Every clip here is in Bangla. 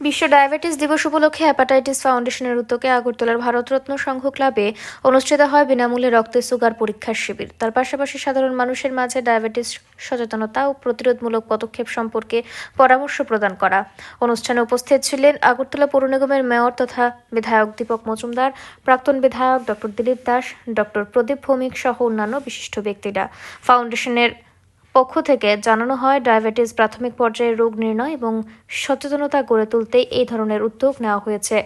বিশ্ব ডায়াবেটিস দিবস উপলক্ষে হ্যাপাটাইটিস ফাউন্ডেশনের উদ্যোগে আগরতলার ভারতরত্ন সংঘ ক্লাবে অনুষ্ঠিত হয় বিনামূল্যে রক্তের সুগার পরীক্ষার শিবির। তার পাশাপাশি সাধারণ মানুষের মাঝে ডায়াবেটিস সচেতনতা ও প্রতিরোধমূলক পদক্ষেপ সম্পর্কে পরামর্শ প্রদান করা। অনুষ্ঠানে উপস্থিত ছিলেন আগরতলা পৌর নিগমের মেয়র তথা বিধায়ক দীপক মজুমদার, প্রাক্তন বিধায়ক ডক্টর দিলীপ দাস, ডক্টর প্রদীপ ভৌমিক সহ অন্যান্য বিশিষ্ট ব্যক্তিরা। ফাউন্ডেশনের পক্ষ থেকে জানানো হয়, ডায়াবেটিস প্রাথমিক পর্যায়ে রোগ নির্ণয় এবং সচেতনতা গড়ে তুলতে এই ধরনের উদ্যোগ নেওয়া হয়েছে।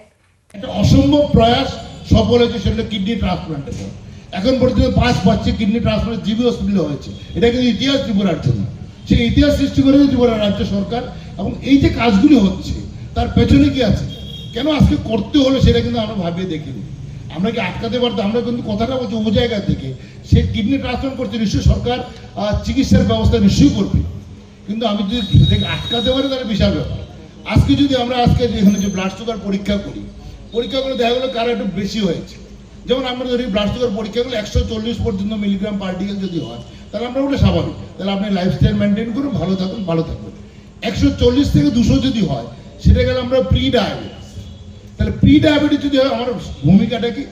অসম্ভব প্রয়াস, সফল হয়েছে সেটা কিডনি ট্রান্সপ্লান্টেশন। এখন পর্যন্ত পাঁচ পাচ্ছে কিডনি ট্রান্সপ্লান্ট জিবি হসপিটালে হয়েছে। এটা কিন্তু ইতিহাস ত্রিপুরার জন্য। সেই ইতিহাস সৃষ্টি করেছে ত্রিপুরা রাজ্য সরকার এবং এই যে কাজগুলি হচ্ছে, তার পেছনে কি আছে? কেন আজকে করতে হলো সেটা কিন্তু আমরা ভাবিয়ে দেখিনি। আমরা কি আটকাতে পারতাম? আমরা কিন্তু কথাটা বলছি ও জায়গা থেকে। সে কিডনি ট্রান্সপ্লান্ট করছে, নিশ্চয়ই সরকার চিকিৎসার ব্যবস্থা নিশ্চয়ই করবে। কিন্তু আমি যদি আটকাতে পারি, তাহলে বিশাল ব্যাপার। আজকে যদি আমরা আজকে এখানে যে ব্লাড সুগার পরীক্ষা করি, পরীক্ষা করে দেখা গেলো কারও একটু বেশি হয়েছে। যেমন আমরা ধরি ব্লাড সুগার পরীক্ষা করলে একশো চল্লিশ পর্যন্ত মিলিগ্রাম পার্টিকেল যদি হয়, তাহলে আমরা ওটা স্বাভাবিক। তাহলে আপনি লাইফস্টাইল মেনটেন করুন, ভালো থাকুন ভালো থাকুন। একশো চল্লিশ থেকে দুশো যদি হয়, সেটা গেলে আমরা প্রি ডায়াবেটিস তাহলে প্রি ডায়াবেটিস যদি হয়, আমার ভূমিকাটা কি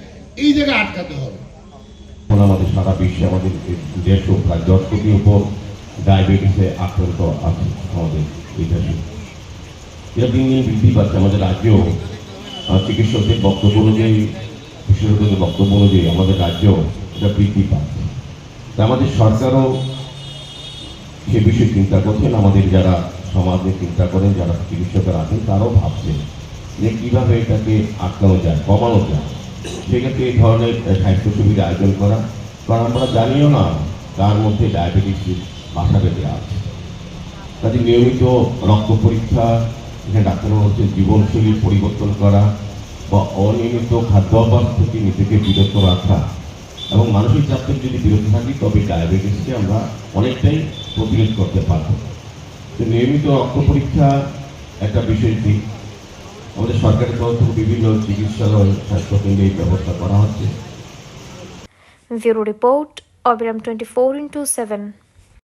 এই জায়গায় আটকাতে হবে? আমাদের সারা বিশ্বে আমাদের দেড়শো প্রায় দশ কোটির উপর ডায়াবেটিসে আক্রান্ত আছে আমাদের এই দেশে। এটা দিন দিন বৃদ্ধি পাচ্ছে, আমাদের রাজ্যেও। চিকিৎসকদের বক্তব্য অনুযায়ী, বিশেষজ্ঞদের বক্তব্য অনুযায়ী আমাদের রাজ্যেও এটা বৃদ্ধি পাচ্ছে। তা আমাদের সরকারও সে বিষয়ে চিন্তা করছেন, আমাদের যারা সমাজে চিন্তা করেন, যারা চিকিৎসকেরা আছেন, তারাও ভাবছেন। যে কীভাবে এটাকে আটকানো যায়, কমানো যায়, সেক্ষেত্রে এই ধরনের স্বাস্থ্য সুবিধা আয়োজন করা। কারণ আমরা জানিও না তার মধ্যে ডায়াবেটিস বাসা বেঁধে আছে। কাজে নিয়মিত রক্ত পরীক্ষা, এখানে ডাক্তার হচ্ছে জীবনশৈলী পরিবর্তন করা বা অনিয়মিত খাদ্যাভ্যাস থেকে নিজেকে বিরত রাখা এবং মানসিক চাপ থেকে যদি বিরত থাকি, তবে ডায়াবেটিসকে আমরা অনেকটাই প্রতিরোধ করতে পারব। তো নিয়মিত রক্ত পরীক্ষা একটা বিশেষ দিক। আমাদের সরকারের তরফ থেকে বিভিন্ন চিকিৎসালয়, স্বাস্থ্যকেন্দ্রে এই ব্যবস্থা করা হচ্ছে। Bureau report, Abiram twenty four into seven.